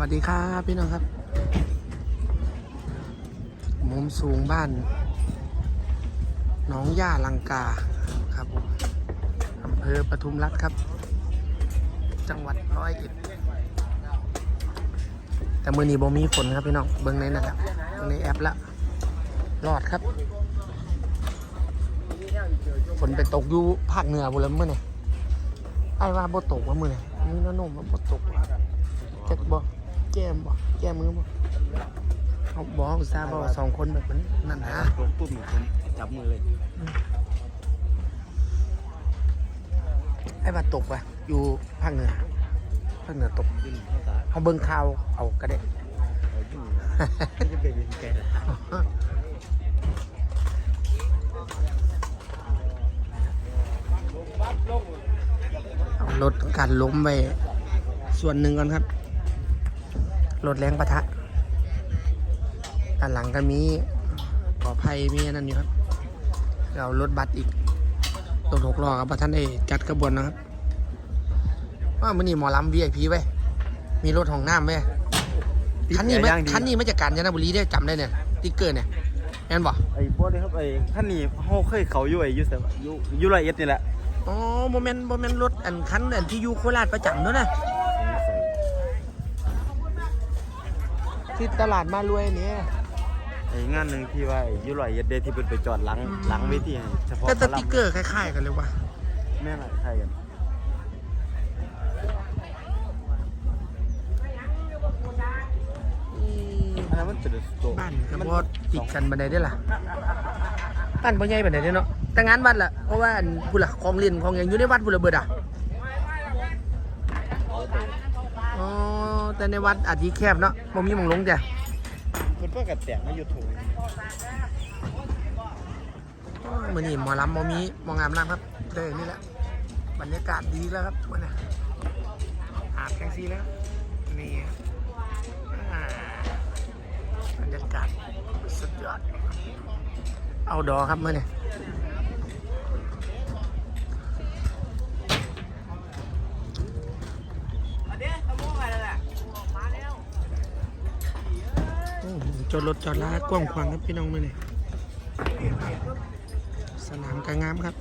วัสดีครับพี่น้องครับ มุมสูงบ้านหน้องย่าลังกาครับผมอำเภอปทุมรัฐครับ จังหวัดร้อยเอ็ดแต่มือนี้บ่มีฝนครับพี่น้องเบิ้งในนั่นแหละเบิ่งในแอปละรอดครับฝนไปตกอยู่ภาคเหนือบุรีเมื่อนี่ไอ้ว่าบ่ตกว่ามื่อนี่นี่น้านุ่มว่าบ่ตกแจ็คบ่ แก้มบ่แก้มือบ่เขาบอกอุตส่าห์บอกสองคนแบบนั้นนั่นนะตกปุ๊บผมจับมือเลย ไอ้ว่าตกว่ะอยู่ภาคเหนือภาคเหนือตกขึ้นเข้าตาเขาเบิ่งข่าวเอาก็ได้เอาอยู่จะเป็นยังไงล่ะเอาลดการล้มไปส่วนหนึ่งก่อนครับ ลดแรงประทะด้านหลังก็มีปลอภัยมีอันนั่นอยู่ครับเรารถบัสอีกรถหกล้อครับท่านได้จัดกระบวนนะครับว่ามื่อนี้หมอลำ VIP ไว้ยมีรถห้องน้ำไว้ยคันนี้ไม่คันนี้มาจากกาญจนบุรีได้จำได้เนี่ยติ๊กเกอร์เนี่ยแม่นบ่ไอ้บอสนี่ครับไอ้ท่านนี่เฮาเคยเขาอยู่ไอ้อยูเสมอยู่อยู่ละเอียดนี่แหละอ๋อโมเมนต์โมเมนต์รถอันคันอันที่อยู่โคราชประจำเนาะนะ ที่ตลาดมารวยเนี่ยไอ้งานหนึ่งที่ว่าไอ้อยู่ละเอียดเดที่เป็นไปจอดหลังอืมหลังเวทีให้เฉพาะแต่สหมอลำติกเกอร์คล้ายๆกันเลยว่ะแม่นอะไรใช่กันอันนั้นมันจะเดือดโตบ้านกับพอติดกันบันไดได้อล่ะบ้านพ่อใหญ่บันไดได้อเนาะแต่งานวัดล่ะเพราะว่าอันผู้ละของเล่นของอย่างอยู่ในวัดผู้ละเบิดอะ แต่ในวัดอาจจะแคบเนาะบ่มีหมองลงจ้ะมันก็กระแตกมาอยู่ถุงโอ้ยมื้อนี้หมอลำบ่มีหมองามลำครับเลยนี่แหละบรรยากาศดีแล้วครับมื้อนี้อาบแท็กซี่แล้วนี่อ่าบรรยากาศสุดยอดเอาดอครับมื่อนี่ อดรถจอดลากว้างขวางครับพี่น้องมื่อนี่สนามกางงามครับ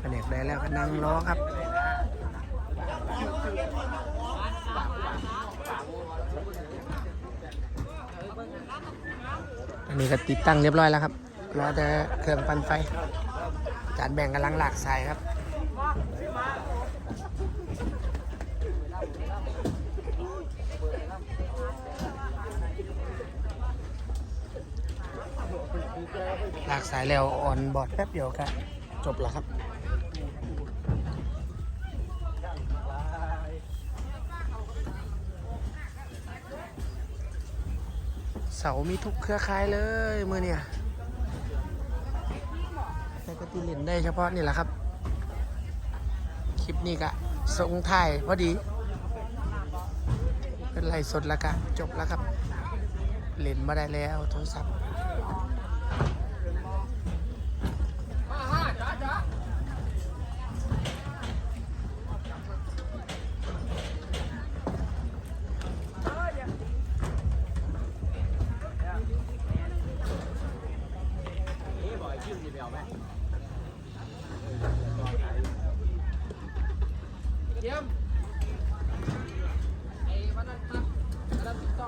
แผนกได้แล้วก็นั่งล้อครับ อันนี้ก็ติดตั้งเรียบร้อยแล้วครับรอแต่เครื่องปั่นไฟ จานแบ่งกำลังหลากสายครับหลากสายแล้วอ่อนบอร์ดแป๊บเดียวก็จบแล้วครับ เสามีทุกเครือข่ายเลยมือเนี่ยแต่ก็ตีเล่นได้เฉพาะนี่แหละครับ คลิปนี้กะส่งถ่ายพอดี เป็นไรสดแล้วกะจบแล้วครับเล่นมาได้แล้วโทรศัพท์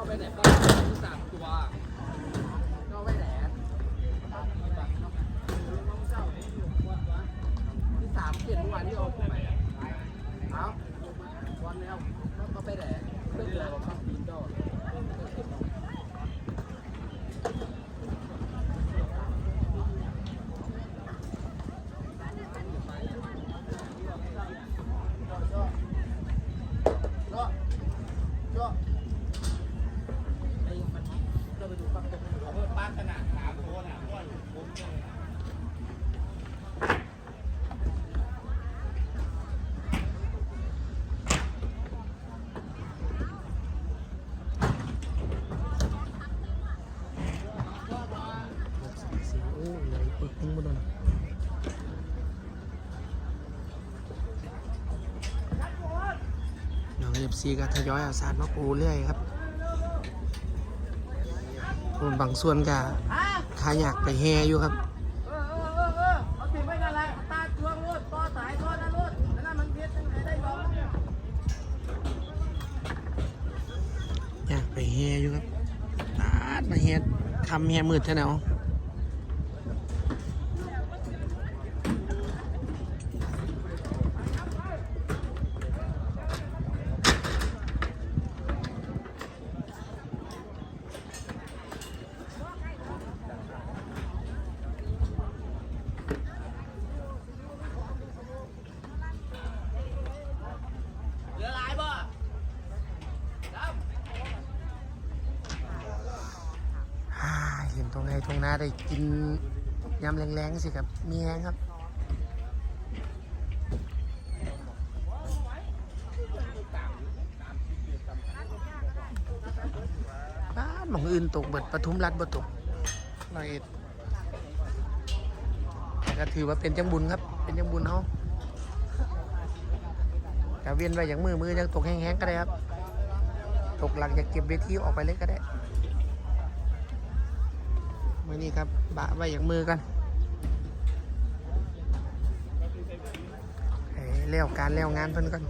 ไปไหนบ้างสามตัวก็ไปไหนที่สามเปลี่ยนเมื่วันที่ออกไปไหเอ้าวันแล้วก็ไปไหนเรื่อนเจอผมาวปีนดอก FC ก็ทยอยเอาสารมาปูเรื่อยครับส่วนบางส่วนก็ขาอยากไปแฮอยู่ครับออเออเออเออเอาติดไว้นั่นแหย่อยท่อนั่นรถนั่นมันเพี้ยนตั้งแต่ได้ยอมอยากไปแฮอยู่ครับตาดมาแฮคำแฮมืดแท้แนวฮ่า เห็นตรงไหนตรงหน้าได้กินยำแรงๆสิครับ มีแรงครับบ้านหมองอื่นตกเบิดปทุมรัฐบ่ตกร้อยเอ็ดก็ถือว่าเป็นจังบุญครับ เป็นจังบุญเขากะเวียนไว้อย่างมือมือยังตกแห้งๆก็ได้ครับ ตกหลังจากเก็บเวทีออกไปเลยก็ได้ มื่อนี้ครับ บะไว้อย่างมือกันให้เลี้ยวการเลี้ยวงานเพิ่นกัน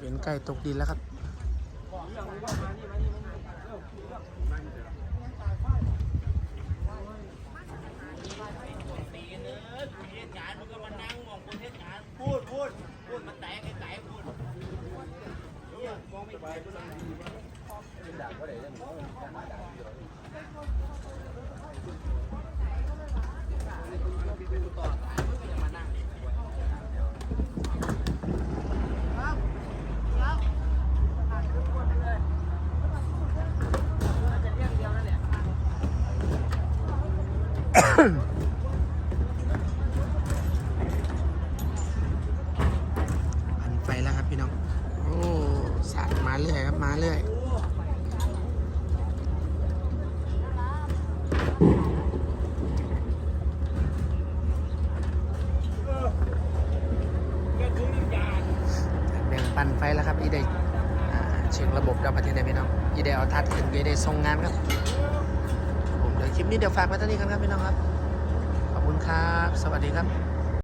เป็นไก่ตกดินแล้วครับ พูดพูดพูดมันแตกไกลๆพูดพันไฟแล้วครับพี่น้อง โอ้สาด มาเรื่อยเรื่อยแบ่งปันไฟแล้วครับอีเดย์เช็คระบบดับประเทศได้พี่น้องอีเดย์เอาทัดขึ้นอีเดย์ส่งงานครับผมเดี๋ยวคลิปนี้เดี๋ยวฝากไว้เท่านี้กันครับพี่น้องครับ ขอบคุณครับ สวัสดีครับ